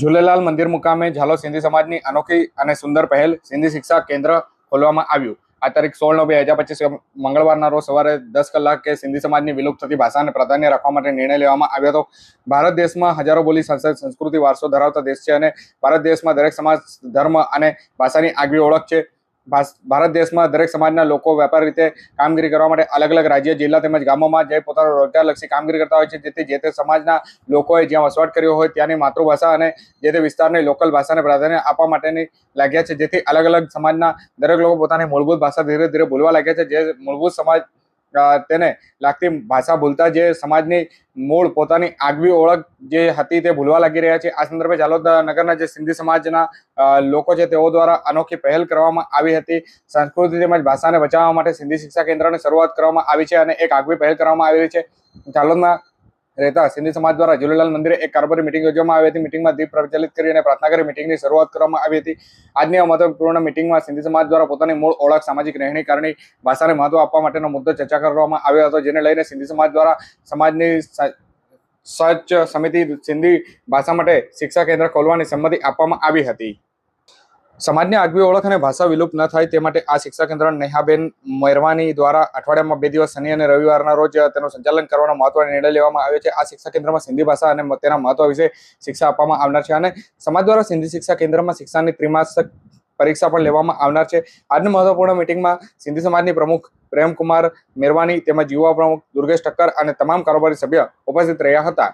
ઝૂલેલાલ મંદિર મુકામે ઝાલો સિંધી સમાજની અનોખી અને સુંદર પહેલ સિંધી શિક્ષા કેન્દ્ર ખોલવામાં આવ્યું. આ તારીખ સોળ નવ બે હજાર પચીસ મંગળવારના રોજ સવારે દસ કલાકે સિંધી સમાજની વિલુપ્ત થતી ભાષાને પ્રાધાન્ય રાખવા માટે નિર્ણય લેવામાં આવ્યો હતો. ભારત દેશમાં હજારો બોલી સંસ્કૃતિ સંસ્કૃતિ, વારસો ધરાવતા દેશ છે અને ભારત દેશમાં દરેક સમાજ, ધર્મ અને ભાષાની આગવી ઓળખ છે. ભારત દેશમાં દરેક સમાજના લોકો વેપાર રીતે કામગીરી કરવા માટે અલગ અલગ રાજ્ય, જિલ્લા તેમજ ગામોમાં જઈ પોતાનો રોજગારલક્ષી કામગીરી કરતા હોય છે, જેથી જે તે સમાજના લોકોએ જ્યાં વસવાટ કર્યો હોય ત્યાંની માતૃભાષા અને જે તે વિસ્તારની લોકલ ભાષાને પ્રાધાન્ય આપવા માટેની લાગ્યા છે, જેથી અલગ અલગ સમાજના દરેક લોકો પોતાની મૂળભૂત ભાષા ધીરે ધીરે ભૂલવા લાગ્યા છે, જે મૂળભૂત સમાજ તેને લાગતી ભાષા ભૂલતા જે સમાજની મૂળ પોતાની આગવી ઓળખ જે હતી તે ભૂલવા લાગી રહ્યા છે. આ સંદર્ભે જાલોદ નગરના જે સિંધી સમાજના લોકો છે તેઓ દ્વારા અનોખી પહેલ કરવામાં આવી હતી. સંસ્કૃતિ તેમજ ભાષાને બચાવવા માટે સિંધી શિક્ષા કેન્દ્રની શરૂઆત કરવામાં આવી છે અને એક આગવી પહેલ કરવામાં આવી છે. જાલોદમાં રહેતા સિંધી સમાજ દ્વારા ઝૂલેલાલ મંદિરે એક કારોબારી મિટિંગ યોજવામાં આવી હતી. મિટિંગમાં દીપ પ્રજ્વલિત કરી અને પ્રાર્થના કરી મિટિંગની શરૂઆત કરવામાં આવી હતી. આજની આ મહત્વપૂર્ણ મિટિંગમાં સિંધી સમાજ દ્વારા પોતાની મૂળ ઓળખ, સામાજિક રહેણી, કરણી, ભાષાને મહત્વ આપવા માટેનો મુદ્દો ચર્ચા કરવામાં આવ્યો હતો, જેને લઈને સિંધી સમાજ દ્વારા સમાજની સર્ચ સમિતિ સિંધી ભાષા માટે શિક્ષા કેન્દ્ર ખોલવાની સંમતિ આપવામાં આવી હતી. સમાજની આગવી ઓળખ અને ભાષા વિલુપ્ત ન થાય તે માટે આ શિક્ષા કેન્દ્ર નેહાબેન મેરવાની દ્વારા અઠવાડિયામાં બે દિવસ શનિ અને રવિવારના રોજ તેનું સંચાલન કરવાનો મહત્વનો નિર્ણય લેવામાં આવ્યો છે. આ શિક્ષા કેન્દ્રમાં સિંધી ભાષા અને તેના મહત્વ વિશે શિક્ષા આપવામાં આવનાર છે અને સમાજ દ્વારા સિંધી શિક્ષા કેન્દ્રમાં શિક્ષાની ત્રિમાસિક પરીક્ષા પણ લેવામાં આવનાર છે. આજની મહત્વપૂર્ણ મિટિંગમાં સિંધી સમાજની પ્રમુખ પ્રેમકુમાર મેરવાની તેમજ યુવા પ્રમુખ દુર્ગેશ ઠક્કર અને તમામ કારોબારી સભ્ય ઉપસ્થિત રહ્યા હતા.